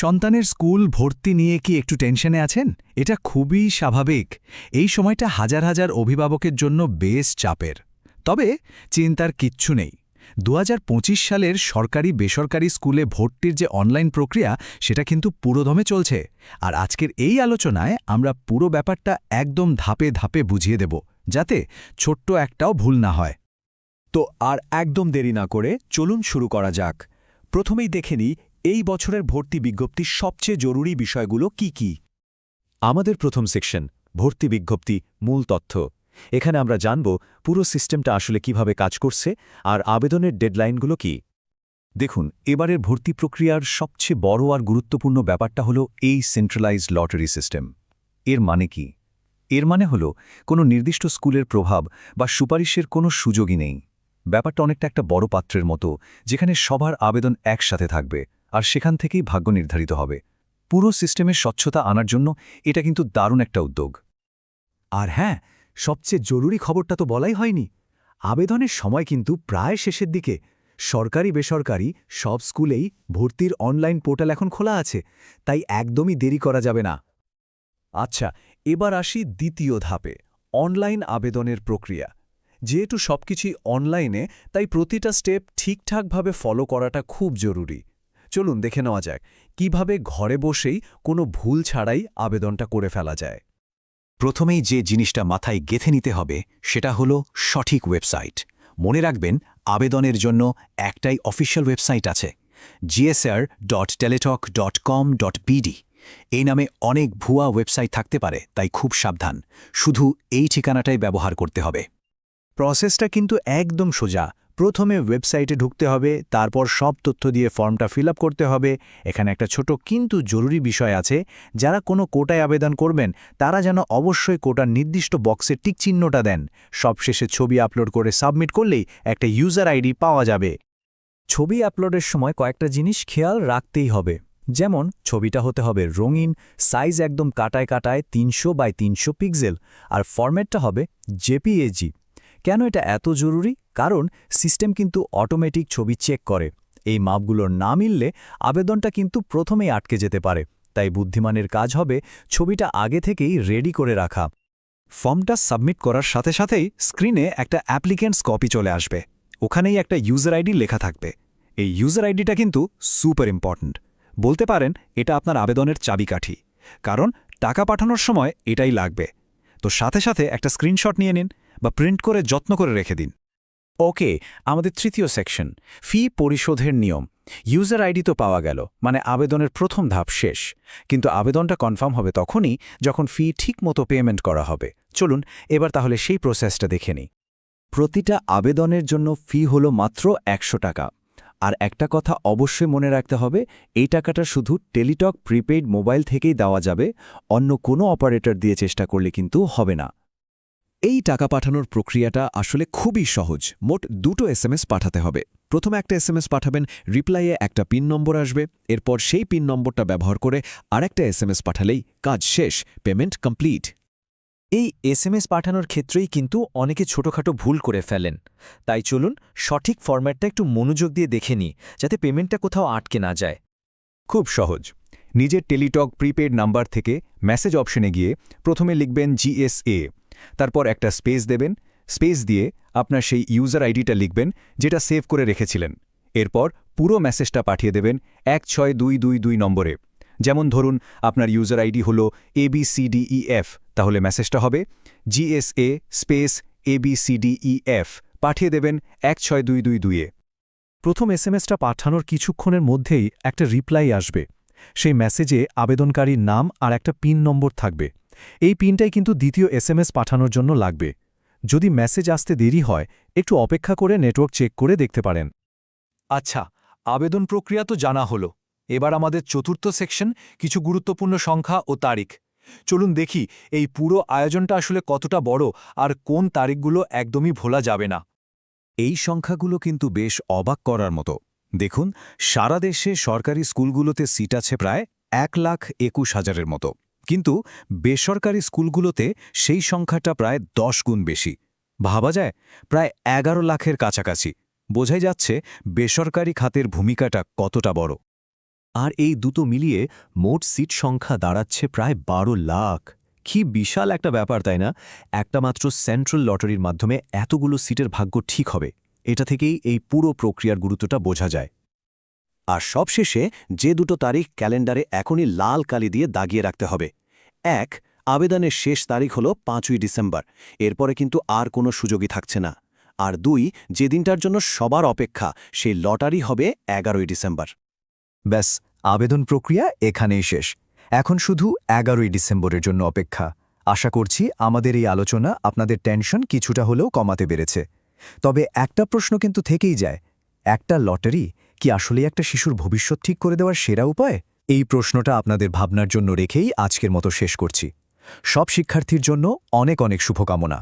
সন্তানের স্কুল ভর্তি নিয়ে কি একটু টেনশনে আছেন? এটা খুবই স্বাভাবিক। এই সময়টা হাজার হাজার অভিভাবকের জন্য বেশ চাপের। তবে চিন্তার কিচ্ছু নেই। দু হাজার পঁচিশ সালের সরকারি বেসরকারি স্কুলে ভর্তির যে অনলাইন প্রক্রিয়া, সেটা কিন্তু পুরোদমে চলছে। আর আজকের এই আলোচনায় আমরা পুরো ব্যাপারটা একদম ধাপে ধাপে বুঝিয়ে দেব, যাতে ছোট্ট একটাও ভুল না হয়। তো আর একদম দেরি না করে চলুন শুরু করা যাক। প্রথমেই দেখে নিই এই বছরের ভর্তি বিজ্ঞপ্তির সবচেয়ে জরুরি বিষয়গুলো কি কি? আমাদের প্রথম সেকশন, ভর্তি বিজ্ঞপ্তি, মূল তথ্য। এখানে আমরা জানব পুরো সিস্টেমটা আসলে কীভাবে কাজ করছে আর আবেদনের ডেডলাইনগুলো কি। দেখুন, এবারের ভর্তি প্রক্রিয়ার সবচেয়ে বড় আর গুরুত্বপূর্ণ ব্যাপারটা হলো এই সেন্ট্রালাইজড লটারি সিস্টেম এর মানে কি? এর মানে হল কোনো নির্দিষ্ট স্কুলের প্রভাব বা সুপারিশের কোনো সুযোগই নেই। ব্যাপারটা অনেকটা একটা বড় পাত্রের মতো, যেখানে সবার আবেদন একসাথে থাকবে। আর সেখান থেকেই ভাগ্য নির্ধারিত হবে। পুরো সিস্টেমের স্বচ্ছতা আনার জন্য এটা কিন্তু দারুণ একটা উদ্যোগ। আর হ্যাঁ সবচেয়ে জরুরি খবরটা তো বলাই হয়নি। আবেদনের সময় কিন্তু প্রায় শেষের দিকে সরকারি বেসরকারি সব স্কুলেই ভর্তির অনলাইন পোর্টাল এখন খোলা আছে, তাই একদমই দেরি করা যাবে না। আচ্ছা এবার আসি দ্বিতীয় ধাপে, অনলাইন আবেদনের প্রক্রিয়া। যেহেতু সবকিছুই অনলাইনে, তাই প্রতিটা স্টেপ ঠিকঠাকভাবে ফলো করাটা খুব জরুরি। চলুন দেখে নেওয়া যাক, কীভাবে ঘরে বসেই কোনো ভুল ছাড়াই আবেদনটা করে ফেলা যায়। প্রথমেই যে জিনিসটা মাথায় গেথে নিতে হবে, সেটা হলো সঠিক ওয়েবসাইট। মনে রাখবেন, আবেদনের জন্য একটাই অফিসিয়াল ওয়েবসাইট আছে GSR dot Teletalk dot com dot BD এই নামে অনেক ভুয়া ওয়েবসাইট থাকতে পারে, তাই খুব সাবধান। শুধু এই ঠিকানাটাই ব্যবহার করতে হবে। প্রসেসটা কিন্তু একদম সোজা প্রথমে ওয়েবসাইটে ঢুকতে হবে, তারপর সব তথ্য দিয়ে ফর্মটা ফিল করতে হবে। এখানে একটা ছোট কিন্তু জরুরি বিষয় আছে, যারা কোনো কোটায় আবেদন করবেন, তারা যেন অবশ্যই কোটার নির্দিষ্ট বক্সে টিক চিহ্নটা দেন। সবশেষে ছবি আপলোড করে সাবমিট করলেই একটা ইউজার আইডি পাওয়া যাবে। ছবি আপলোডের সময় কয়েকটা জিনিস খেয়াল রাখতেই হবে। যেমন, ছবিটা হতে হবে রঙিন, সাইজ একদম কাটায় কাটায় তিনশো বাই তিনশো পিক্সেল, আর ফরম্যাটটা হবে জেপিএজি। কেন এটা এত জরুরি? কারণ সিস্টেম কিন্তু অটোমেটিক ছবি চেক করে। এই মাপগুলোর না মিললে আবেদনটা কিন্তু প্রথমেই আটকে যেতে পারে। তাই বুদ্ধিমানের কাজ হবে ছবিটা আগে থেকেই রেডি করে রাখা। ফর্মটা সাবমিট করার সাথে সাথেই স্ক্রিনে একটা অ্যাপ্লিকেন্টস কপি চলে আসবে। ওখানেই একটা ইউজার আইডি লেখা থাকবে। এই ইউজার আইডিটা কিন্তু সুপার ইম্পর্ট্যান্ট। বলতে পারেন, এটা আপনার আবেদনের চাবিকাঠি। কারণ টাকা পাঠানোর সময় এটাই লাগবে। তো সাথে সাথে একটা স্ক্রিনশট নিয়ে নিন বা প্রিন্ট করে যত্ন করে রেখে দিন। ওকে, আমাদের তৃতীয় সেকশন, ফি পরিশোধের নিয়ম। ইউজার আইডি তো পাওয়া গেল মানে আবেদনের প্রথম ধাপ শেষ। কিন্তু আবেদনটা কনফার্ম হবে তখনই যখন ফি ঠিকমতো পেমেন্ট করা হবে। চলুন, এবার তাহলে সেই প্রসেসটা দেখে নিই। প্রতিটা আবেদনের জন্য ফি হল মাত্র একশো টাকা। আর একটা কথা অবশ্যই মনে রাখতে হবে, এই টাকাটা শুধু টেলিটক প্রিপেইড মোবাইল থেকেই দেওয়া যাবে, অন্য কোনো অপারেটর দিয়ে চেষ্টা করলে কিন্তু হবে না। এই টাকা পাঠানোর প্রক্রিয়াটা আসলে খুবই সহজ। মোট দুটো এসএমএস পাঠাতে হবে। প্রথমে একটা এসএমএস পাঠাবেন, রিপ্লাইয়ে একটা পিন নম্বর আসবে, এরপর সেই পিন নম্বরটা ব্যবহার করে আরেকটা এসএমএস পাঠালেই কাজ শেষ, পেমেন্ট কমপ্লিট। এই এসএমএস পাঠানোর ক্ষেত্রেই কিন্তু অনেকে ছোটখাটো ভুল করে ফেলেন। তাই চলুন সঠিক ফরম্যাটটা একটু মনোযোগ দিয়ে দেখে নিই, যাতে পেমেন্টটা কোথাও আটকে না যায়। খুব সহজ। নিজের টেলিটক প্রিপেড নাম্বার থেকে মেসেজ অপশনে গিয়ে প্রথমে লিখবেন জিএসএ তারপর একটা স্পেস দেবেন। স্পেস দিয়ে আপনার সেই ইউজার আইডিটা লিখবেন, যেটা সেভ করে রেখেছিলেন। এরপর পুরো মেসেজটা পাঠিয়ে দেবেন এক ছয় দুই দুই দুই নম্বরে। যেমন ধরুন, আপনার ইউজার আইডি হল এবিসিডিইএফ তাহলে মেসেজটা হবে জিএসএ স্পেস এবিসিডিইএফ পাঠিয়ে দেবেন এক ছয় দুই দুই দুইয়ে প্রথম এসএমএসটা পাঠানোর কিছুক্ষণের মধ্যেই একটা রিপ্লাই আসবে। সেই মেসেজে আবেদনকারীর নাম আর একটা পিন নম্বর থাকবে। এই পিনটাই কিন্তু দ্বিতীয় এসএমএস পাঠানোর জন্য লাগবে। যদি মেসেজ আসতে দেরি হয়, একটু অপেক্ষা করে নেটওয়ার্ক চেক করে দেখতে পারেন। আচ্ছা আবেদন প্রক্রিয়া তো জানা হলো। এবার আমাদের চতুর্থ সেকশন, কিছু গুরুত্বপূর্ণ সংখ্যা ও তারিখ। চলুন দেখি এই পুরো আয়োজনটা আসলে কতটা বড় আর কোন তারিখগুলো একদমই ভোলা যাবে না। এই সংখ্যাগুলো কিন্তু বেশ অবাক করার মতো। দেখুন, সারা দেশে সরকারি স্কুলগুলোতে সিট আছে প্রায় এক লাখ একুশ হাজারের মতো। কিন্তু বেসরকারি স্কুলগুলোতে সেই সংখ্যাটা প্রায় দশ গুণ বেশি। ভাবা যায়? প্রায় এগারো লাখের কাছাকাছি। বোঝাই যাচ্ছে বেসরকারি খাতের ভূমিকাটা কতটা বড়। আর এই দুটো মিলিয়ে মোট সিট সংখ্যা দাঁড়াচ্ছে প্রায় বারো লাখ। কি বিশাল একটা ব্যাপার, তাই না? একটা মাত্র সেন্ট্রাল লটারির মাধ্যমে এতগুলো সিটের ভাগ্য ঠিক হবে। এটা থেকেই এই পুরো প্রক্রিয়ার গুরুত্বটা বোঝা যায়। আর সবশেষে যে দুটো তারিখ ক্যালেন্ডারে এখনই লাল কালি দিয়ে দাগিয়ে রাখতে হবে। এক, আবেদনের শেষ তারিখ হল পাঁচই ডিসেম্বর। এরপরে কিন্তু আর কোনো সুযোগই থাকছে না। আর দুই, যে দিনটার জন্য সবার অপেক্ষা, সেই লটারি হবে এগারোই ডিসেম্বর। ব্যাস, আবেদন প্রক্রিয়া এখানেই শেষ। এখন শুধু এগারোই ডিসেম্বরের জন্য অপেক্ষা। আশা করছি আমাদের এই আলোচনা আপনাদের টেনশন কিছুটা হলেও কমাতে পেরেছে। তবে একটা প্রশ্ন কিন্তু থেকেই যায়, একটা লটারি কি আসলে একটা শিশুর ভবিষ্যৎ ঠিক করে দেওয়ার সেরা উপায়? এই প্রশ্নটা আপনাদের ভাবনার জন্য রেখেই আজকের মতো শেষ করছি। সব শিক্ষার্থীর জন্য অনেক অনেক শুভকামনা।